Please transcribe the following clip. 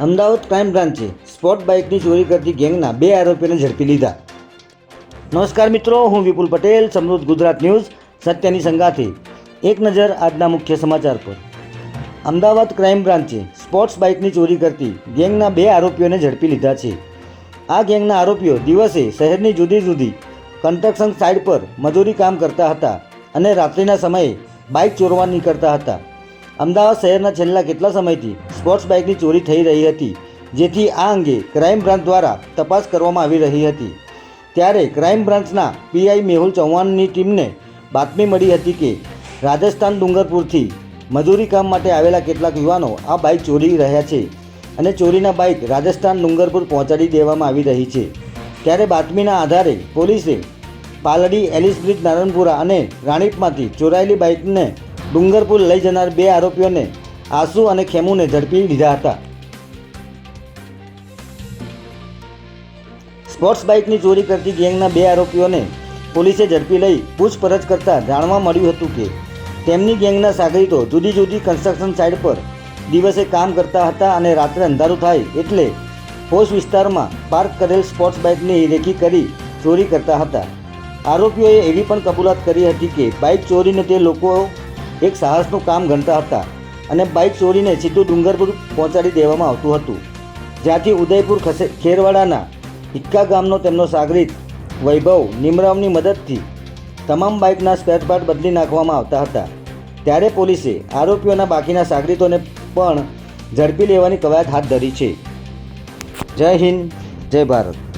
Ahmedabad crime બ્રાન્ચે sport બાઇકની ચોરી કરતી ગેંગના બે આરોપીઓને ઝડપી લીધા. નમસ્કાર મિત્રો, હું વિપુલ પટેલ, સમૃદ્ધ ગુજરાત ન્યૂઝ, સત્યની સંગાથે. એક નજર આજના મુખ્ય સમાચાર પર. અમદાવાદ ક્રાઇમ બ્રાન્ચે સ્પોર્ટ્સ બાઇકની ચોરી કરતી ગેંગના બે આરોપીઓને ઝડપી લીધા છે. આ ગેંગના આરોપીઓ દિવસે શહેરની જુદી જુદી કન્સ્ટ્રક્શન સાઇટ પર મજૂરી કામ કરતા હતા અને રાત્રિના સમયે બાઇક ચોરવા નીકળતા હતા. અમદાવાદ શહેરના છેલ્લા કેટલા સમયથી સ્પોર્ટ્સ બાઇકની ચોરી થઈ રહી હતી, જેથી આ અંગે ક્રાઇમ બ્રાન્ચ દ્વારા તપાસ કરવામાં આવી રહી હતી. ત્યારે ક્રાઇમ બ્રાન્ચના પીઆઈ મેહુલ ચૌહાણની ટીમને બાતમી મળી હતી કે, રાજસ્થાન ડુંગરપુરથી મજૂરી કામ માટે આવેલા કેટલાક યુવાનો આ બાઇક ચોરી રહ્યા છે અને ચોરીના બાઇક રાજસ્થાન ડુંગરપુર પહોંચાડી દેવામાં આવી રહી છે. ત્યારે બાતમીના આધારે પોલીસે પાલડી, એલિસ બ્રિજ, નારણપુરા અને રાણીપમાંથી ચોરાયેલી બાઇકને ડુંગરપુર લઈ જનાર બે આરોપીઓને આસુ અને ખેમુને ઝડપી લીધા હતા. સ્પોર્ટ્સ બાઇકની ચોરી કરતી ગેંગના બે આરોપીઓને પોલીસે ઝડપી લઈ પૂછપરછ કરતાં જાણવા મળ્યું હતું કે તેમની ગેંગના સાગરીતો જુદી જુદી કન્સ્ટ્રક્શન સાઇટ પર દિવસે કામ કરતા હતા અને રાત્રે અંધારું થાય એટલે પોશ વિસ્તારમાં પાર્ક કરેલ સ્પોર્ટ્સ બાઇકની રેકી કરી ચોરી કરતા હતા. આરોપીઓએ એવી પણ કબૂલાત કરી હતી કે બાઇક ચોરીને તે લોકો એક સાહસનું કામ ગણતા હતા અને બાઇક ચોરીને સીધું ડુંગરપુર પહોંચાડી દેવામાં આવતું હતું. જ્યાંથી ઉદયપુર ખસે, ખેરવાડાના ઇક્કા ગામનો તેમનો સાગરીત વૈભવ નિમરાવની મદદથી તમામ બાઇકના સ્પેર બદલી નાખવામાં આવતા હતા. ત્યારે પોલીસે આરોપીઓના બાકીના સાગરીતોને પણ ઝડપી લેવાની કવાયત હાથ ધરી છે. જય હિન્દ, જય ભારત.